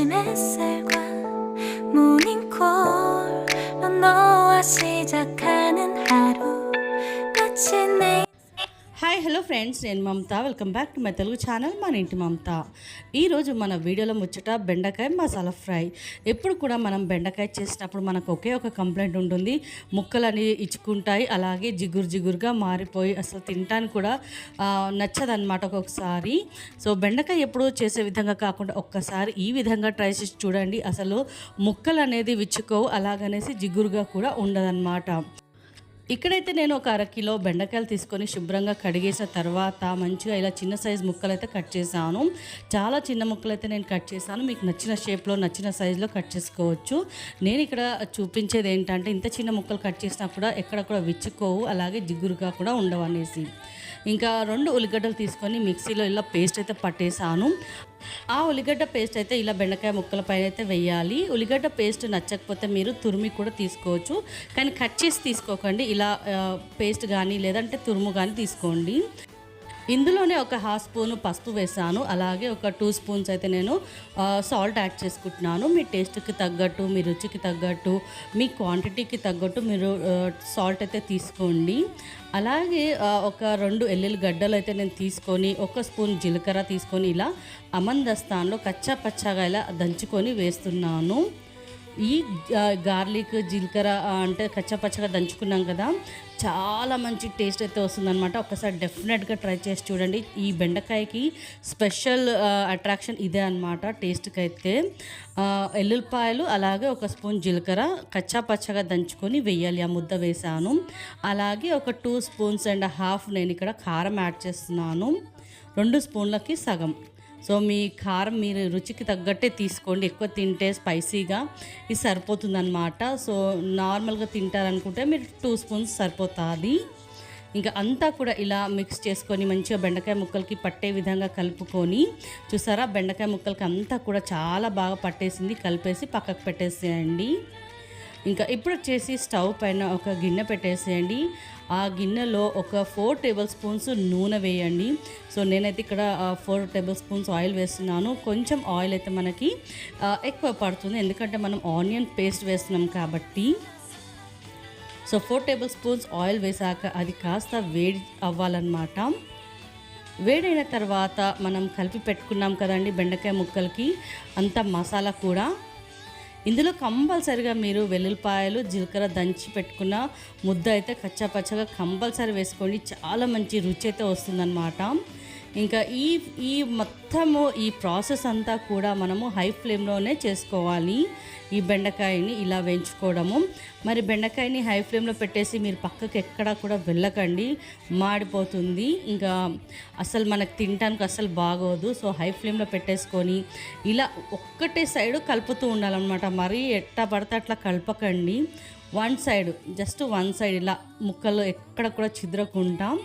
아침 햇살과 모닝콜로 너와 시작하는 하루. 끝이 내 hi hello friends నేను Mamata. Welcome back to my Telugu channel మన ఇంటి మమత. ఈరోజు మన వీడియోలో ముచ్చట బెండకాయ మసాలా ఫ్రై. ఎప్పుడు కూడా మనం బెండకాయ చేసినప్పుడు మనకు ఒకే ఒక కంప్లైంట్ ఉంటుంది. ముక్కలు అనేవి ఇచ్చుకుంటాయి అలాగే జిగురు జిగురుగా మారిపోయి అసలు తినటానికి కూడా నచ్చదన్నమాట ఒక్కొక్కసారి. సో బెండకాయ ఎప్పుడు చేసే విధంగా కాకుండా ఒక్కసారి ఈ విధంగా ట్రై చేసి చూడండి. అసలు ముక్కలు అనేది విచ్చుకోవు అలాగనేసి జిగురుగా కూడా ఉండదన్నమాట. ఇక్కడైతే నేను ఒక అరకిలో బెండకాయలు తీసుకొని శుభ్రంగా కడిగేసిన తర్వాత మంచిగా ఇలా చిన్న సైజు ముక్కలు అయితే కట్ చేశాను. చాలా చిన్న ముక్కలు అయితే నేను కట్ చేశాను. మీకు నచ్చిన షేప్లో నచ్చిన సైజులో కట్ చేసుకోవచ్చు. నేను ఇక్కడ చూపించేది ఏంటంటే ఇంత చిన్న ముక్కలు కట్ చేసినా కూడా ఎక్కడ కూడా విచ్చుకోవు అలాగే జిగురుగా కూడా ఉండవు అనేసి. ఇంకా రెండు ఉల్లిగడ్డలు తీసుకొని మిక్సీలో ఇలా పేస్ట్ అయితే పట్టేశాను ఆ ఉల్లిగడ్డ పేస్ట్ అయితే ఇలా బెండకాయ ముక్కల పైన అయితే వేయాలి. ఉల్లిగడ్డ పేస్ట్ నచ్చకపోతే మీరు తురిమి కూడా తీసుకోవచ్చు. కానీ కట్ చేసి తీసుకోకండి. ఇలా పేస్ట్ కానీ లేదంటే తురుము కానీ తీసుకోండి. ఇందులోనే ఒక హాఫ్ స్పూన్ పసుపు వేసాను. అలాగే ఒక టూ స్పూన్స్ అయితే నేను సాల్ట్ యాడ్ చేసుకుంటున్నాను. మీ టేస్ట్కి తగ్గట్టు మీ రుచికి తగ్గట్టు మీ క్వాంటిటీకి తగ్గట్టు మీరు సాల్ట్ అయితే తీసుకోండి. అలాగే ఒక రెండు ఎల్లుల్లి గడ్డలు అయితే నేను తీసుకొని ఒక స్పూన్ జీలకర్ర తీసుకొని ఇలా అమందస్తాన్లో కచ్చా పచ్చగా ఇలా దంచుకొని వేస్తున్నాను. ఈ గార్లిక్ జీలకర్ర అంటే కచ్చపచ్చగా దంచుకున్నాం కదా చాలా మంచి టేస్ట్ అయితే వస్తుందన్నమాట. ఒకసారి డెఫినెట్గా ట్రై చేసి చూడండి. ఈ బెండకాయకి స్పెషల్ అట్రాక్షన్ ఇదే అనమాట టేస్ట్కి అయితే ఎల్లుల్లిపాయలు అలాగే ఒక స్పూన్ జీలకర్ర కచ్చా పచ్చగా దంచుకొని వేయాలి. ఆ ముద్ద వేసాను. అలాగే ఒక టూ స్పూన్స్ అండ్ హాఫ్ నేను ఇక్కడ కారం యాడ్ చేస్తున్నాను. రెండు స్పూన్లకి సగం. సో మీ కారం మీరు రుచికి తగ్గట్టే తీసుకోండి. ఎక్కువ తింటే స్పైసీగా ఇది సరిపోతుందన్నమాట. సో నార్మల్గా తింటారనుకుంటే మీరు టూ స్పూన్స్ సరిపోతుంది. ఇంకా అంతా కూడా ఇలా మిక్స్ చేసుకొని మంచిగా బెండకాయ ముక్కలకి పట్టే విధంగా కలుపుకొని చూసారా? బెండకాయ ముక్కలకి అంతా కూడా చాలా బాగా పట్టేసింది. కలిపేసి పక్కకు పెట్టేసేయండి. ఇంకా ఇప్పుడు వచ్చేసి స్టవ్ పైన ఒక గిన్నె పెట్టేసేయండి. ఆ గిన్నెలో ఒక ఫోర్ టేబుల్ స్పూన్స్ నూనె వేయండి. సో నేనైతే ఇక్కడ ఫోర్ టేబుల్ స్పూన్స్ ఆయిల్ వేస్తున్నాను. కొంచెం ఆయిల్ అయితే మనకి ఎక్కువ పడుతుంది. ఎందుకంటే మనం ఆనియన్ పేస్ట్ వేస్తున్నాం కాబట్టి. So four tablespoons oil వేసాక అది కాస్త వేడి అవ్వాలన్నమాట. వేడైన తర్వాత మనం కలిపి పెట్టుకున్నాం కదండి బెండకాయ ముక్కలకి అంత మసాలా కూడా. ఇందులో కంపల్సరిగా మీరు వెల్లుల్లిపాయలు జీలకర్ర దంచి పెట్టుకున్న ముద్ద అయితే కచ్చాపచ్చగా కంపల్సరీ వేసుకోండి. చాలా మంచి రుచి అయితే వస్తుందన్నమాట. ఇంకా ఈ ఈ మొత్తము ఈ ప్రాసెస్ అంతా కూడా మనము హై ఫ్లేమ్లోనే చేసుకోవాలి. ఈ బెండకాయని ఇలా వేయించుకోవడము. మరి బెండకాయని హై ఫ్లేమ్లో పెట్టేసి మీరు పక్కకి ఎక్కడా కూడా వెళ్ళకండి. మాడిపోతుంది. ఇంకా అసలు మనకు తినడానికి అసలు బాగోదు. సో హై ఫ్లేమ్లో పెట్టేసుకొని ఇలా ఒక్కటే సైడ్ కలుపుతూ ఉండాలన్నమాట. మరీ ఎట్టా పడితే అట్లా కలపకండి. One side just one side ఇలా ముక్కలు ఎక్కడ కూడా చిద్రకుండా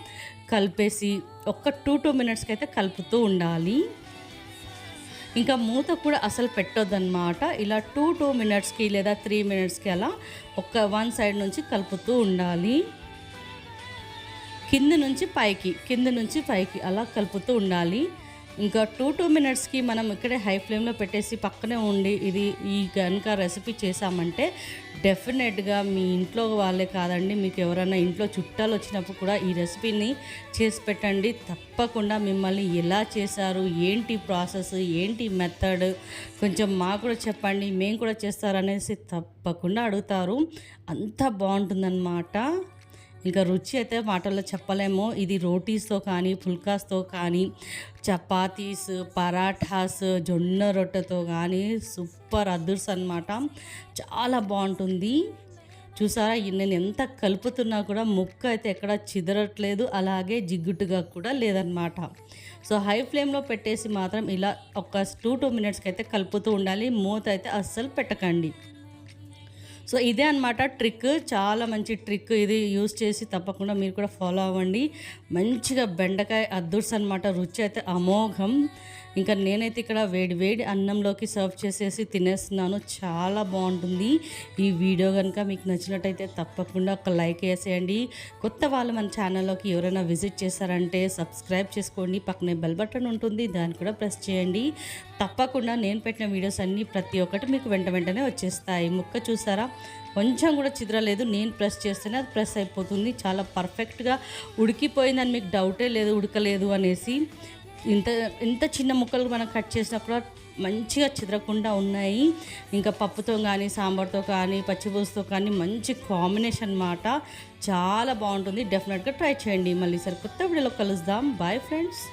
కలిపేసి ఒక్క టూ టూ మినిట్స్కి అయితే కలుపుతూ ఉండాలి. ఇంకా మూత కూడా అసలు పెట్టొద్దన్నమాట. ఇలా టూ టూ మినిట్స్కి లేదా త్రీ మినిట్స్కి అలా ఒక్క వన్ సైడ్ నుంచి కలుపుతూ ఉండాలి. కింద నుంచి పైకి కింద నుంచి పైకి అలా కలుపుతూ ఉండాలి. ఇంకా టూ టూ మినిట్స్కి మనం ఇక్కడే హై ఫ్లేమ్లో పెట్టేసి పక్కనే ఉండి ఇది ఈ కనుక రెసిపీ చేసామంటే డెఫినెట్గా మీ ఇంట్లో వాళ్ళే కాదండి మీకు ఎవరైనా ఇంట్లో చుట్టాలు వచ్చినప్పుడు కూడా ఈ రెసిపీని చేసి పెట్టండి. తప్పకుండా మిమ్మల్ని ఎలా చేశారు ఏంటి ప్రాసెస్ ఏంటి మెథడ్ కొంచెం మాకు కూడా చెప్పండి మేము కూడా చేస్తారనేసి తప్పకుండా అడుగుతారు. అంత బాగుంటుందన్నమాట. ఇంకా రుచి అయితే మాటల్లో చెప్పలేము. ఇది రోటీస్తో కానీ పుల్కాస్తో కానీ చపాతీస్ పరాఠాస్ జొన్న రొట్టెతో కానీ సూపర్ అదుర్స్ అనమాట చాలా బాగుంటుంది. చూసారా నేను ఎంత కలుపుతున్నా కూడా ముక్క అయితే ఎక్కడ చిదరట్లేదు అలాగే జిగ్గుట్టుగా కూడా లేదనమాట సో హై ఫ్లేమ్లో పెట్టేసి మాత్రం ఇలా ఒక టూ టూ మినిట్స్కి అయితే కలుపుతూ ఉండాలి. మూత అయితే అస్సలు పెట్టకండి. సో ఇదే అనమాట ట్రిక్ చాలా మంచి ట్రిక్ ఇది. యూస్ చేసి తప్పకుండా మీరు కూడా ఫాలో అవ్వండి. మంచిగా బెండకాయ అద్దుర్స్ అనమాట రుచి అయితే అమోఘం. ఇంకా నేనైతే ఇక్కడ వేడి వేడి అన్నంలోకి సర్వ్ చేసేసి తినేస్తున్నాను. చాలా బాగుంటుంది. ఈ వీడియో కనుక మీకు నచ్చినట్టయితే తప్పకుండా ఒక లైక్ వేసేయండి. కొత్త వాళ్ళు మన ఛానల్లోకి ఎవరైనా విజిట్ చేశారంటే సబ్స్క్రైబ్ చేసుకోండి. పక్కనే బెల్ బటన్ ఉంటుంది. దాన్ని కూడా ప్రెస్ చేయండి. తప్పకుండా నేను పెట్టిన వీడియోస్ అన్నీ ప్రతి ఒక్కటి మీకు వెంట వెంటనే వచ్చేస్తాయి. ముక్క చూసారా? కొంచెం కూడా చిద్రలేదు నేను ప్రెస్ చేస్తేనే అది ప్రెస్ అయిపోతుంది. చాలా పర్ఫెక్ట్గా ఉడికిపోయిందని మీకు డౌటే లేదు ఉడకలేదు అనేసి. ఇంత ఇంత చిన్న ముక్కలు మనం కట్ చేసినప్పుడు మంచిగా చిదరకుండా ఉన్నాయి. ఇంకా పప్పుతో కానీ సాంబార్తో కానీ పచ్చిపులుసుతో కానీ మంచి కాంబినేషన్ అన్నమాట. చాలా బాగుంటుంది. డెఫినెట్గా ట్రై చేయండి. మళ్ళీ సరి కొత్త వీడియోలో కలుద్దాం. Bye friends